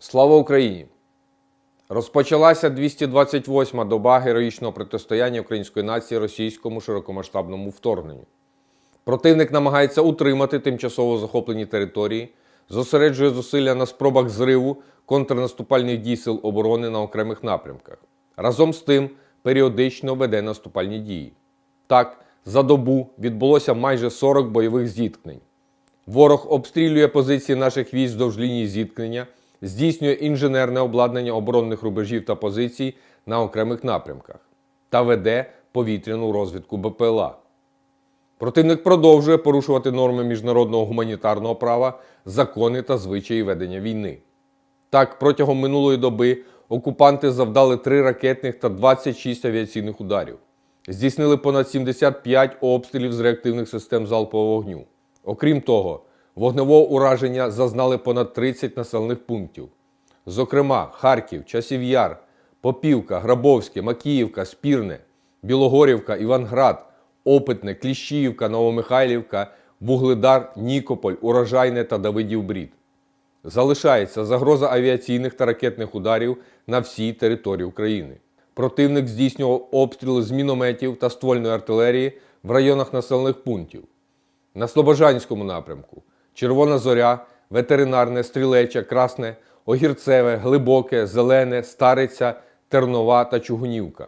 Слава Україні! Розпочалася 228-ма доба героїчного протистояння української нації російському широкомасштабному вторгненню. Противник намагається утримати тимчасово захоплені території, зосереджує зусилля на спробах зриву контрнаступальних дій сил оборони на окремих напрямках. Разом з тим періодично веде наступальні дії. Так, за добу відбулося майже 40 бойових зіткнень. Ворог обстрілює позиції наших військ вздовж лінії зіткнення, здійснює інженерне обладнання оборонних рубежів та позицій на окремих напрямках та веде повітряну розвідку БПЛА. Противник продовжує порушувати норми міжнародного гуманітарного права, закони та звичаї ведення війни. Так, протягом минулої доби окупанти завдали 3 ракетних та 26 авіаційних ударів. Здійснили понад 75 обстрілів з реактивних систем залпового вогню. Окрім того, вогневого ураження зазнали понад 30 населених пунктів. Зокрема, Харків, Часів Яр, Попівка, Грабовське, Макіївка, Спірне, Білогорівка, Іванград, Опитне, Кліщіївка, Новомихайлівка, Вугледар, Нікополь, Урожайне та Давидів Брід. Залишається загроза авіаційних та ракетних ударів на всій території України. Противник здійснював обстріли з мінометів та ствольної артилерії в районах населених пунктів. На Слобожанському напрямку червона зоря, ветеринарне, стрілече, красне, огірцеве, глибоке, зелене, стариця, тернова та чугунівка.